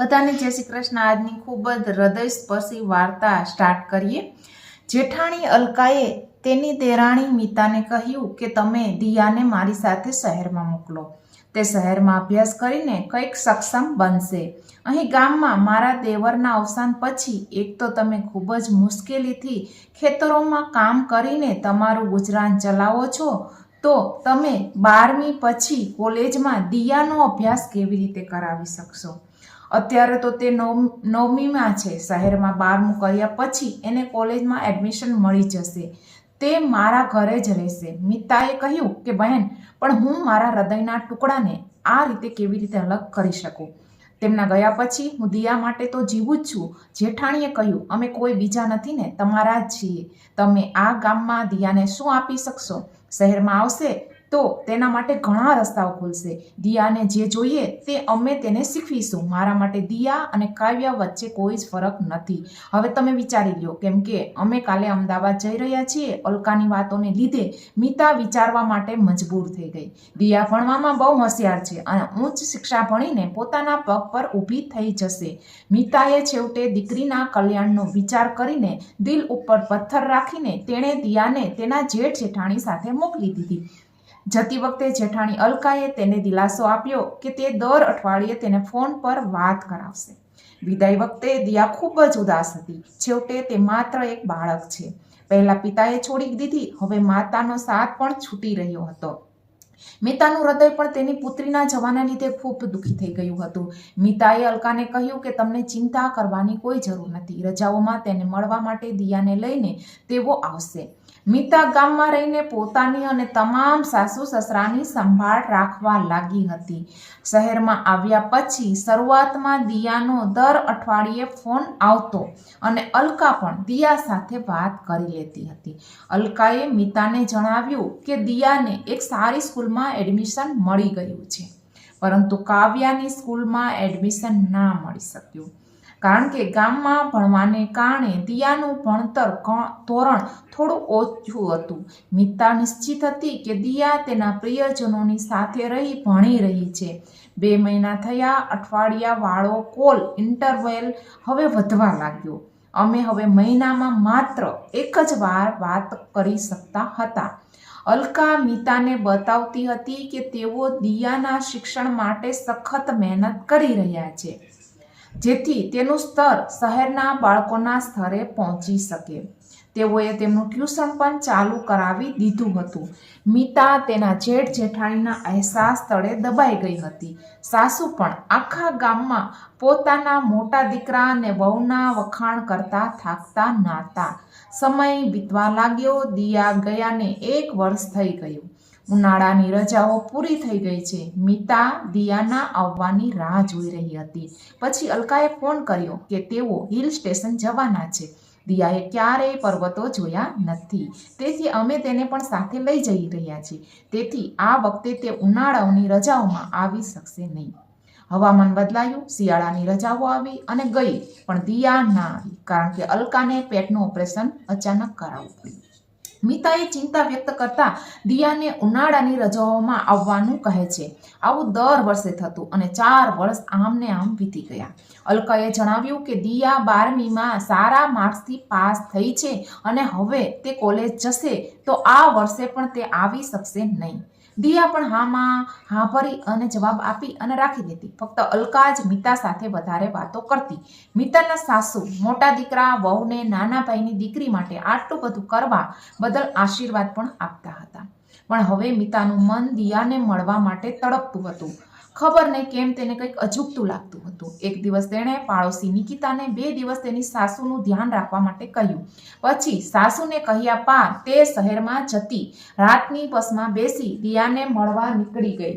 બધાને જય શ્રી કૃષ્ણ. આજની ખૂબ જ હૃદયસ્પર્શી વાર્તા સ્ટાર્ટ કરીએ. જેઠાણી અલકાએ તેની દેરાણી મિતાને કહ્યું કે તમે દિયાને મારી સાથે શહેરમાં મોકલો. તે શહેરમાં અભ્યાસ કરીને કંઈક સક્ષમ બનશે. અહીં ગામમાં મારા દેવરના અવસાન પછી એક તો તમે ખૂબ જ મુશ્કેલીથી ખેતરોમાં કામ કરીને તમારું ગુજરાન ચલાવો છો, તો તમે બારમી પછી કોલેજમાં દિયાનો અભ્યાસ કેવી રીતે કરાવી શકશો? અત્યારે તો તે નવ નવમીમાં છે. શહેરમાં બારમું કર્યા પછી એને કોલેજમાં એડમિશન મળી જશે. તે મારા ઘરે જ રહેશે. મિતાએ કહ્યું કે, બહેન, પણ હું મારા હૃદયના ટુકડાને આ રીતે કેવી રીતે અલગ કરી શકું? તેમના ગયા પછી હું દિયા માટે તો જીવું જ છું. જેઠાણીએ કહ્યું, અમે કોઈ બીજા નથી ને, તમારા જ છીએ. તમે આ ગામમાં દિયાને શું આપી શકશો? શહેરમાં આવશે તો તેના માટે ઘણા રસ્તાઓ ખુલશે. દિયાને જે જોઈએ તે અમે તેને શીખવીશું. મારા માટે દિયા અને કાવ્ય વચ્ચે કોઈ જ ફરક નથી. હવે તમે વિચારી લ્યો, કેમ કે અમે કાલે અમદાવાદ જઈ રહ્યા છીએ. અલકાની વાતોને લીધે મિતા વિચારવા માટે મજબૂર થઈ ગઈ. દિયા ભણવામાં બહુ હોશિયાર છે અને ઉચ્ચ શિક્ષા ભણીને પોતાના પગ પર ઊભી થઈ જશે. મિતાએ છેવટે દીકરીના કલ્યાણનો વિચાર કરીને દિલ ઉપર પથ્થર રાખીને તેણે દિયાને તેના જેઠ જેઠાણી સાથે મોકલી દીધી. જતી વખતે જેઠાણી અલકાએ તેને દિલાસો આપ્યો કે તે દર અઠવાડિયે તેને ફોન પર વાત કરાવશે. વિદાય વખતે દિયા ખૂબ જ ઉદાસ હતી. છેવટે તે માત્ર એક બાળક છે. પહેલા પિતાએ છોડી દીધી, હવે માતાનો સાથ પણ છૂટી રહ્યો હતો. મિતાનું હૃદય પણ તેની પુત્રીના જવાના લીધે ખૂબ દુઃખી થઈ ગયું હતું. મિતાએ અલકાને કહ્યું કે તમને ચિંતા કરવાની કોઈ જરૂર નથી. રજાઓમાં તેને મળવા માટે દિયાને લઈને તેઓ આવશે. મિતા ગામમાં રહીને પોતાની અને તમામ સાસુ સસરાની સંભાળ રાખવા લાગી હતી. શહેરમાં આવ્યા પછી શરૂઆતમાં દિયાનો દર અઠવાડિયે ફોન આવતો અને અલકા પણ દિયા સાથે વાત કરી લેતી હતી. અલકાએ મિતાને જણાવ્યું કે દિયાને એક સારી સ્કૂલમાં એડમિશન મળી ગયું છે, પરંતુ કાવ્યાની સ્કૂલમાં એડમિશન ના મળી શક્યું. કારણ કે ગામમાં ભણવાને કારણે દિયાનું ભણતર ધોરણ થોડું ઓછું હતું. મિતા નિશ્ચિત હતી કે દિયા તેના પ્રિયજનોની સાથે રહી, ભણી રહી છે. બે મહિના થયા, અઠવાડિયા વાળો કોલ ઇન્ટરવેલ હવે વધવા લાગ્યો. અમે હવે મહિનામાં માત્ર એક જ વાર વાત કરી શકતા હતા. અલકા મિતાને બતાવતી હતી કે તેઓ દિયાના શિક્ષણ માટે સખત મહેનત કરી રહ્યા છે. જેથી તેનું સ્તર શહેરના બાળકોના સ્તરે પહોંચી શકે. તેઓએ તેમનું ટ્યુશન પણ ચાલુ કરાવી દીધું હતું. મિતા તેના જેઠ જેઠાણીના અહેસાસ તળે દબાઈ ગઈ હતી. સાસુ પણ આખા ગામમાં પોતાના મોટા દીકરા અને વહુના વખાણ કરતા થાકતા નહોતા સમય વીતવા લાગ્યો, દિયા ગયાને એક વર્ષ થઈ ગયું. ઉનાળાની રજાઓ પૂરી થઈ ગઈ છે. મિતા દિયાના આવવાની રાહ જોઈ રહી હતી. પછી અલકાએ ફોન કર્યો કે તેઓ હિલ સ્ટેશન જવાના છે. દિયાએ ક્યારેય પર્વતો જોયા નથી. તેથી અમે તેને પણ સાથે લઈ જઈ રહ્યા છીએ. તેથી આ વખતે તે ઉનાળાઓની રજાઓમાં આવી શકશે નહીં. હવામાન બદલાયું, શિયાળાની રજાઓ આવી અને ગઈ, પણ દિયા ના આવી, કારણ કે અલકાને પેટનું ઓપરેશન અચાનક કરાવવું પડ્યું. મિતાએ ચિંતા વ્યક્ત કરતા દિયાને ઉનાળાની રજાઓમાં આવવાનું કહે છે. આવું દર વર્ષે થતું અને ચાર વર્ષ આમને આમ વીતી ગયા. અલકાએ જણાવ્યું કે દિયા બારમીમાં સારા માર્ક્સથી પાસ થઈ છે અને હવે તે કોલેજ જશે તો આ વર્ષે પણ તે આવી શકશે નહીં. દિયા પણ હામાં હા ભરી અને જવાબ આપી અને રાખી દેતી. ફક્ત અલકા જ મિતા સાથે વધારે વાતો કરતી. મિતાના સાસુ, મોટા દીકરા, વહુને, નાના ભાઈની દીકરી માટે આટલું બધું કરવા બદલ આશીર્વાદ પણ આપતા હતા. પણ હવે મિતાનું મન દિયાને મળવા માટે તડપતું હતું. ખબર નહીં કેમ તેને કંઈક અજુગતું લાગતું હતું. એક દિવસ તેણે પાડોશી નિકિતાને બે દિવસ તેની સાસુનું ધ્યાન રાખવા માટે કહ્યું. પછી સાસુને કહ્યા, પા, તે શહેરમાં જતી રાતની બસમાં બેસી દિયાને મળવા નીકળી ગઈ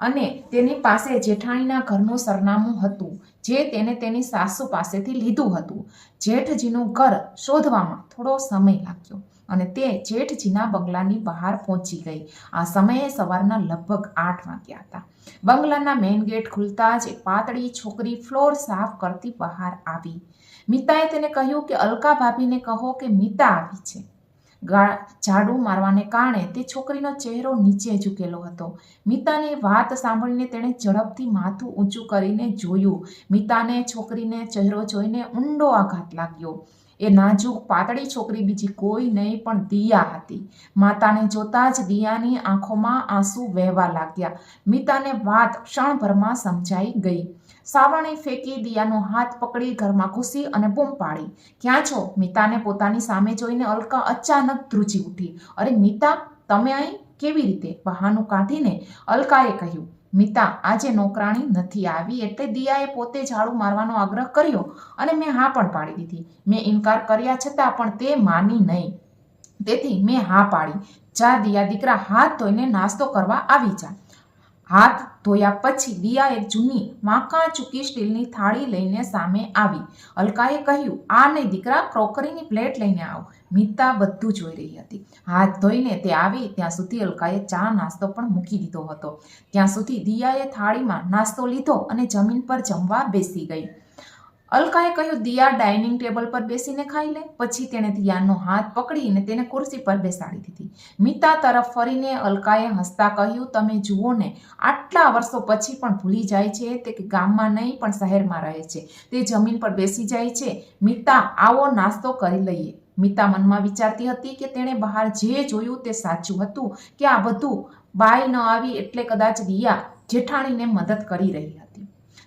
અને તેની પાસે જેઠાણીના ઘરનું સરનામું હતું, જે તેને તેની સાસુ પાસેથી લીધું હતું. જેઠજીનું ઘર શોધવામાં થોડો સમય લાગ્યો. અને તે જેઠજીના બંગલાની બહાર પહોંચી ગઈ. આ સમયે સવારના લગભગ આઠ વાગ્યા હતા. બંગલાના મેઇન ગેટ ખુલતા જ પાતળી છોકરી ફ્લોર સાફ કરતી બહાર આવી. મિતાએ તેને કહ્યું કે, અલકા ભાભીને કહો કે મિતા આવી છે. ઝાડુ મારવાને કારણે તે છોકરીનો ચહેરો નીચે ઝૂકેલો હતો. મિતાની વાત સાંભળીને તેણે ઝડપથી માથું ઊંચું કરીને જોયું. મિતાને છોકરીને ચહેરો જોઈને ઊંડો આઘાત લાગ્યો. એ નાજુક પાતળી છોકરી બીજી કોઈ નહીં, પણ દિયા હતી. માતાને જોતા જ દિયાની આંખોમાં આંસુ વહેવા લાગ્યા. મિતાને વાત ક્ષણભરમાં સમજાઈ ગઈ. સાવણે ફેંકી દિયાનો હાથ પકડી ઘરમાં ઘૂસી અને બૂમ પાડી. ક્યાં છો? મિતાને પોતાની સામે જોઈને અલકા અચાનક ધ્રુજી ઉઠી. અરે મિતા, તમે અહીં કેવી રીતે? બહાનું કાઢીને અલકાએ કહ્યું. મિતા આજે નોકરાણી નથી આવી એટલે દિયાએ પોતે ઝાડુ મારવાનો આગ્રહ કર્યો અને મેં હા પણ પાડી દીધી. મેં ઇનકાર કર્યા છતાં પણ તે માની નહીં. તેથી મેં હા પાડી. જા દિયા દીકરા, હાથ ધોઈને નાસ્તો કરવા આવી જા. હાથ ધોયા પછી દિયા એક જૂની વાંકા ચૂકી સ્ટીલની થાળી લઈને સામે આવી. અલકાએ કહ્યું, આ નહીં દીકરા, ક્રોકરીની પ્લેટ લઈને આવો. મિતા બધું જોઈ રહી હતી. હાથ ધોઈને તે આવી, ત્યાં સુધી અલકાએ ચા નાસ્તો પણ મૂકી દીધો હતો. ત્યાં સુધી દિયાએ થાળીમાં નાસ્તો લીધો અને જમીન પર જમવા બેસી ગઈ. અલકાએ કહ્યું, દિયા ડાઇનિંગ ટેબલ પર બેસીને ખાઈ લે. પછી તેણે દિયાનો હાથ પકડીને તેને ખુરશી પર બેસાડી દીધી. મિતા તરફ ફરીને અલકાએ હસતા કહ્યું, તમે જુઓ ને, આટલા વર્ષો પછી પણ ભૂલી જાય છે તે કે ગામમાં નહીં, પણ શહેરમાં રહે છે. તે જમીન પર બેસી જાય છે. મિતા, આવો નાસ્તો કરી લઈએ. મિતા મનમાં વિચારતી હતી કે તેણે બહાર જે જોયું તે સાચું હતું કે આ બધું બાય ન આવી એટલે કદાચ દિયા જેઠાણીને મદદ કરી રહી હતી.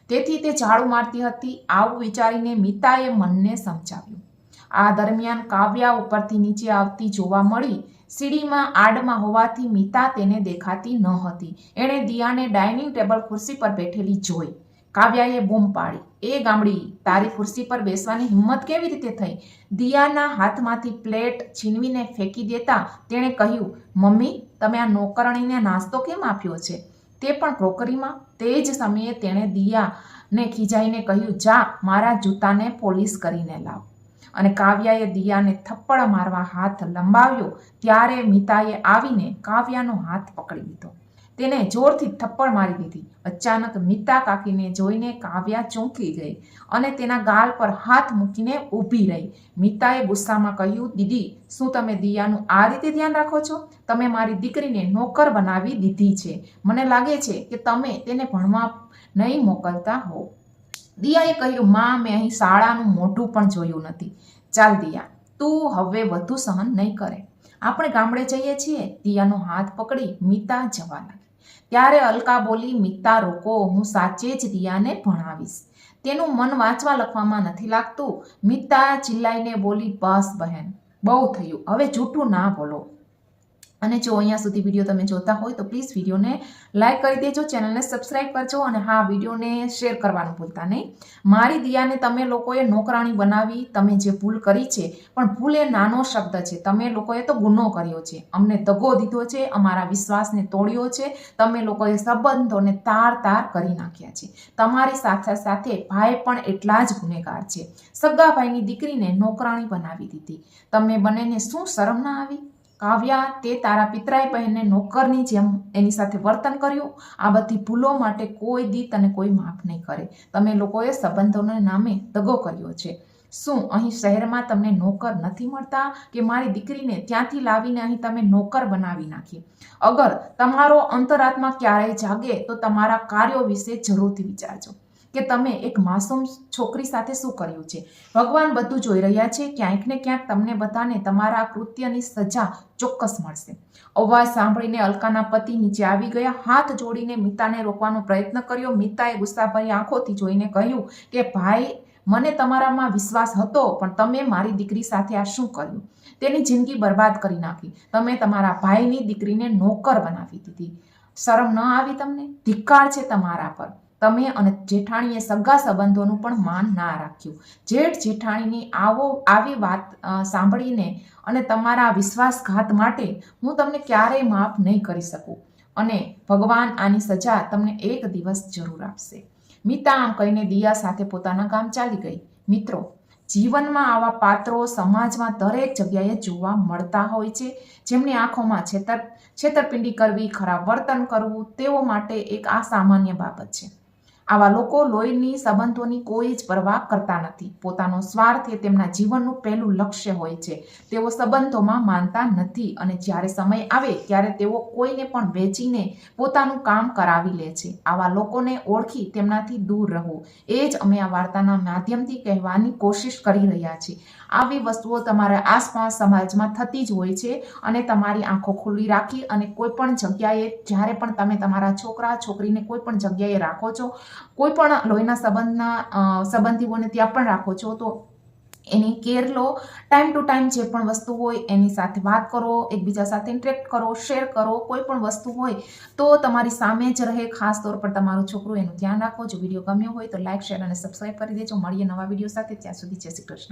તેથી તે ઝાડુ મારતી હતી. આવું વિચારીને મિતાએ મનને સમજાવ્યું. આ દરમિયાન કાવ્યા ઉપરથી નીચે આવતી જોવા મળી, સીડીમાં આડમાં હોવાથી મિતા તેને દેખાતી ન હતી. એણે દિયાને ડાઇનિંગ ટેબલ ખુરશી પર બેઠેલી જોઈ. કાવ્યાએ બૂમ પાડી. એ ગામડી, તારી ખુરશી પર બેસવાની હિંમત કેવી રીતે થઈ? દિયાના હાથમાંથી પ્લેટ છીનવીને ફેંકી દેતા તેણે કહ્યું, મમ્મી, તમે આ નોકરણીને નાસ્તો કેમ આપ્યો છે? તે પણ ક્રોકરીમાં તે જ સમયે તેણે દિયાને ખીજાઈને કહ્યું, જા, મારા જૂતાને પોલીસ કરીને લાવ. અને કાવ્યાએ દિયાને થપ્પડ મારવા હાથ લંબાવ્યો. ત્યારે મિતાએ આવીને કાવ્યાનો હાથ પકડી લીધો. તેને જોરથી થપ્પડ મારી દીધી. અચાનક મિતા કાકીને જોઈને કાવ્યા ચોંકી ગઈ અને તેના ગાલ પર હાથ મૂકીને ઊભી રહી. મિતાએ ગુસ્સામાં કહ્યું, દીદી, શું તમે દિયાનું આ રીતે ધ્યાન રાખો છો? તમે મારી દીકરીને નોકર બનાવી દીધી છે. મને લાગે છે કે તમે તેને ભણવા નહીં મોકલતા હો દિયાએ કહ્યું, માં, મેં અહીં શાળાનું મોઢું પણ જોયું નથી. ચાલ દિયા, તું હવે વધુ સહન નહીં કરે. આપણે ગામડે જઈએ છીએ. દિયાનો હાથ પકડી મિતા જવા લાગી. ત્યારે અલકા બોલી, મિતા, રોકો, હું સાચે જ દિયાને ભણાવીશ. તેનું મન વાંચવા લખવામાં નથી લાગતું. મિતા ચિલ્લાઈને બોલી, બસ બહેન, બહુ થયું. હવે જૂઠું ના બોલો. અને જો અહીંયા સુધી વીડિયો તમે જોતા હોય તો પ્લીઝ વિડીયોને લાઇક કરી દેજો ચેનલને સબસ્ક્રાઇબ કરજો અને હા, વિડીયોને શેર કરવાનું ભૂલતા નહીં. મારી દિયાને તમે લોકોએ નોકરાણી બનાવી, તમે જે ભૂલ કરી છે, પણ ભૂલ એ નાનો શબ્દ છે. તમે લોકોએ તો ગુનો કર્યો છે. અમને દગો દીધો છે, અમારા વિશ્વાસને તોડ્યો છે, તમે લોકોએ સંબંધોને તાર તાર કરી નાખ્યા છે. તમારી સાથે સાથે ભાઈ પણ એટલા જ ગુનેગાર છે. સગા દીકરીને નોકરાણી બનાવી દીધી. તમે બંનેને શું શરમ ના આવી? કાવ્યા તે તારા પિતરાય બહેનને નોકરની જેમ એની સાથે વર્તન કર્યું. આ બધી ભૂલો માટે કોઈ દી તને કોઈ માફ નહીં કરે. તમે લોકોએ સંબંધોના નામે દગો કર્યો છે. શું અહીં શહેરમાં તમને નોકર નથી મળતા કે મારી દીકરીને ત્યાંથી લાવીને અહીં તમે નોકર બનાવી નાખી? અગર તમારો અંતરાત્મા ક્યારેય જાગે તો તમારા કાર્યો વિશે જરૂરથી વિચારજો. કે તમે એક માસૂમ છોકરી સાથે શું કર્યું છે? ભગવાન બધું જોઈ રહ્યા છે. ક્યાંક ને ક્યાંક તમને બધાને તમારા કૃત્યની સજા ચોક્કસ મળશે. અવાજ સાંભળીને અલકાના પતિ નીચે આવી ગયા. હાથ જોડીને મિતાને રોકવાનો પ્રયત્ન કર્યો. મિતાએ ગુસ્સાભરી આંખોથી જોઈને કહ્યું કે, ભાઈ, મને તમારામાં વિશ્વાસ હતો, પણ તમે મારી દીકરી સાથે આ શું કર્યું? તેની જિંદગી બરબાદ કરી નાખી. તમે તમારા ભાઈની દીકરીને નોકર બનાવી દીધી. શરમ ન આવી તમને? ધિક્કાર છે તમારા પર. તમે અને જેઠાણીએ સગા સંબંધોનું પણ માન ના રાખ્યું. જેઠ જેઠાણીની આવો, આવી વાત સાંભળીને અને તમારા વિશ્વાસઘાત માટે હું તમને ક્યારેય માફ નહીં કરી શકું. અને ભગવાન આની સજા તમને એક દિવસ જરૂર આપશે. મિતા આમ કહીને દિયા સાથે પોતાના ગામ ચાલી ગઈ. મિત્રો, જીવનમાં આવા પાત્રો સમાજમાં દરેક જગ્યાએ જોવા મળતા હોય છે. જેમની આંખોમાં છેતર, છેતરપિંડી કરવી, ખરાબ વર્તન કરવું, તેઓ માટે એક આ સામાન્ય બાબત છે. આવા લોકો લોહીની સંબંધોની કોઈ જ પરવા કરતા નથી. પોતાનો સ્વાર્થ એ તેમના જીવનનું પહેલું લક્ષ્ય હોય છે. તેઓ સંબંધોમાં માનતા નથી અને જ્યારે સમય આવે ત્યારે તેઓ કોઈને પણ વેચીને પોતાનું કામ કરાવી લે છે. આવા લોકોને ઓળખી તેમનાથી દૂર રહો. એ જ અમે આ વાર્તાના માધ્યમથી કહેવાની કોશિશ કરી રહ્યા છીએ. આવી વસ્તુઓ તમારા આસપાસ સમાજમાં થતી જ હોય છે અને તમારી આંખો ખુલ્લી રાખી અને કોઈ પણ જગ્યાએ જ્યારે પણ તમે તમારા છોકરા, છોકરીને કોઈ પણ જગ્યાએ રાખો છો કોઈ પણ લોહીના સંબંધના સંબંધીઓને ત્યાં પણ રાખો છો, તો એની કેર લો. ટાઈમ ટુ ટાઈમ જે પણ વસ્તુ હોય, એની સાથે વાત કરો, એકબીજા સાથે ઇન્ટરેક્ટ કરો શેર કરો, કોઈ પણ વસ્તુ હોય, તો તમારી સામે જ રહે. ખાસ તौर પર તમારું છોકરું એનું ધ્યાન રાખો. જો વીડિયો ગમ્યો હોય, તો લાઇક શેર અને સબસ્ક્રાઈબ કરી દેજો. મળીએ નવા વીડિયો સાથે. ત્યાં સુધી જય શ્રી કૃષ્ણ.